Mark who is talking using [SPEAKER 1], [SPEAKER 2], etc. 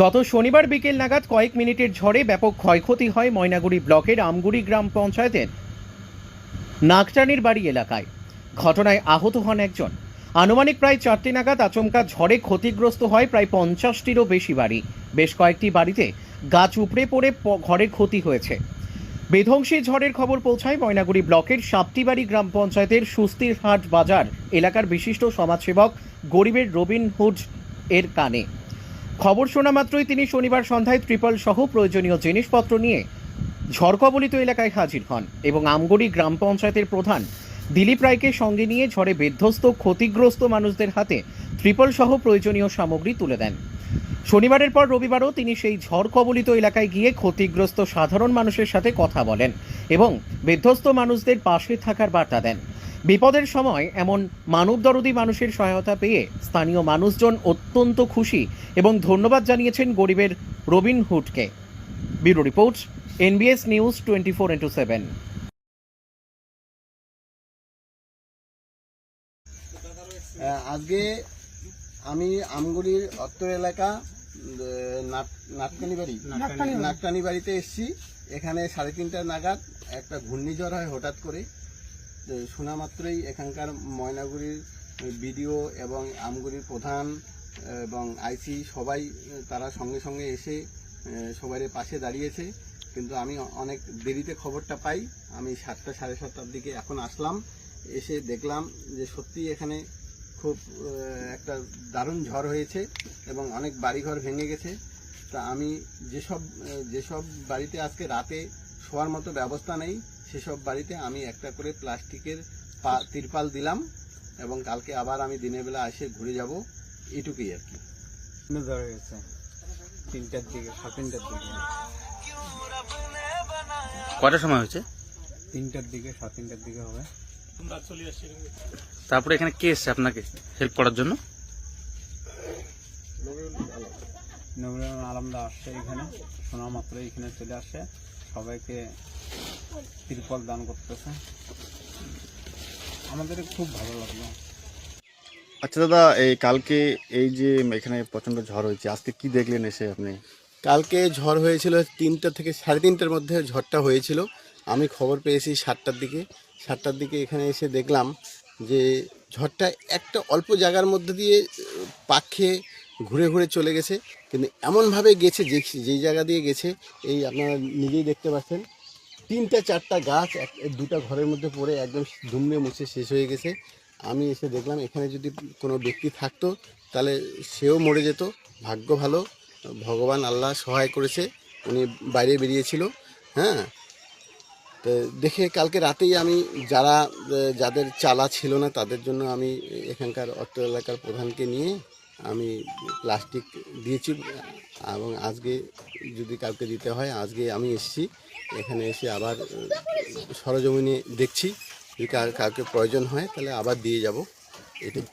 [SPEAKER 1] গত শনিবার বিকেল নাগাদ কয়েক মিনিটের ঝড়ে ব্যাপক ক্ষয়ক্ষতি হয় ময়নাগুড়ি ব্লকের আমগুড়ি গ্রাম পঞ্চায়েতের নাগটানির বাড়ি এলাকায়। ঘটনায় আহত হন একজন। আনুমানিক প্রায় চারটি নাগাদ আচমকা ঝড়ে ক্ষতিগ্রস্ত হয় প্রায় পঞ্চাশটিরও বেশি বাড়ি। বেশ কয়েকটি বাড়িতে গাছ উপড়ে পড়ে ঘরের ক্ষতি হয়েছে। বিধ্বংসী ঝড়ের খবর পৌঁছায় ময়নাগুড়ি ব্লকের সাপ্তিবাড়ি গ্রাম পঞ্চায়েতের সুস্তিরহাট বাজার এলাকার বিশিষ্ট সমাজসেবক গরিবের রবিন হুড এর কানে। খবর শোনা মাত্রই তিনি শনিবার সন্ধ্যায় ত্রিপল সহ প্রয়োজনীয় জিনিসপত্র নিয়ে ঝড়কবলিত এলাকায় হাজির হন এবং আমগড়ি গ্রাম পঞ্চায়েতের প্রধান দিলীপ রায়কে সঙ্গে নিয়ে ঝড়ে বিধ্বস্ত ক্ষতিগ্রস্ত মানুষদের হাতে ত্রিপল সহ প্রয়োজনীয় সামগ্রী তুলে দেন। শনিবারের পর রবিবারও তিনি সেই ঝড় কবলিত এলাকায় গিয়ে ক্ষতিগ্রস্ত সাধারণ মানুষের সাথে কথা বলেন এবং বিধ্বস্ত মানুষদের পাশে থাকার বার্তা দেন। বিপদের সময় এমন মানবদরদী মানুষের সহায়তা পেয়ে স্থানীয় মানুষজন অত্যন্ত খুশি এবং ধন্যবাদ জানিয়েছেন গরিবের Robin হুডকে bureau report NBS news twenty four into seven.
[SPEAKER 2] আজকে আমি আমগুড়ির অত্তর এলাকা নাটকানি বাড়ি নাটকানি বাড়িতে এসেছি। এখানে সাড়ে তিনটা নাগাদ একটা ঘূর্ণিঝড় হয় হঠাৎ করে শোনা মাত্রই এখানকার ময়নাগুড়ির বিডিও এবং আমগুড়ির প্রধান, এবং আইসি সবাই, তারা সঙ্গে সঙ্গে এসে সবাই পাশে দাঁড়িয়েছে। কিন্তু আমি অনেক দেরিতে খবরটা পাই। আমি সাতটা সাড়ে সাতটার দিকে এখন আসলাম। এসে দেখলাম যে সত্যি এখানে খুব একটা দারুণ ঝড় হয়েছে এবং অনেক বাড়িঘর ভেঙে গেছে। তা আমি যেসব যেসব বাড়িতে আজকে রাতে শোয়ার মতো ব্যবস্থা নেই। সেসব বাড়িতে আমি একটা করে প্লাস্টিকের তিরপাল দিলাম এবং কালকে আবার আমি দিনের বেলা এসে ঘুরে যাব। এটুকুই আর কি।
[SPEAKER 3] ধরে গেছে। তিনটার দিকে সাড়ে তিনটার দিকে।
[SPEAKER 4] কয়টার সময় হয়েছে?
[SPEAKER 3] তিনটার দিকে সাড়ে তিনটার দিকে হবে।
[SPEAKER 4] তারপরে এখানে কে এসছে আপনাকে হেল্প করার জন্য?
[SPEAKER 3] নবীন আলমদা আসছে এখানে। শোনা মাত্র এখানে চলে আসে সবাইকে তিরপল দান করতেছে। আমাদের খুব ভালো লাগল।
[SPEAKER 5] আচ্ছা দাদা এই কালকে এই যে এখানে প্রচণ্ড ঝড় হয়েছে আজকে কি দেখলেন এসে আপনি?
[SPEAKER 2] কালকে ঝড় হয়েছিল তিনটা থেকে সাড়ে তিনটার মধ্যে ঝড়টা হয়েছিল। আমি খবর পেয়েছি সাতটার দিকে। সাতটার দিকে এখানে এসে দেখলাম যে ঝড়টা একটা অল্প জায়গার মধ্যে দিয়ে খেয়ে ঘুরে ঘুরে চলে গেছে, কিন্তু এমনভাবে গেছে যে যেই জায়গা দিয়ে গেছে, এই আপনারা নিজেই দেখতে পাচ্ছেন। তিনটা, চারটা গাছ, এক, দুটা ঘরের মধ্যে পড়ে একদম দুমড়ে মুছে শেষ হয়ে গেছে। আমি এসে দেখলাম, এখানে যদি কোনো ব্যক্তি থাকতো, তাহলে সেও মরে যেত। ভাগ্য ভালো, ভগবান আল্লাহ সহায় করেছে, উনি বাইরে বেরিয়েছিল হ্যাঁ। তো দেখে কালকে রাতেই আমি যারা যাদের চালা ছিল না, তাদের জন্য আমি এখানকার অত্র এলাকার প্রধানকে নিয়ে আমি প্লাস্টিক দিয়েছি, এবং আজকে যদি কাউকে দিতে হয়, আজকে আমি এসেছি, এখানে এসে আবার, সরজমিনে দেখছি, যদি কাউকে প্রয়োজন হয়, তাহলে আবার দিয়ে যাব। এটাই।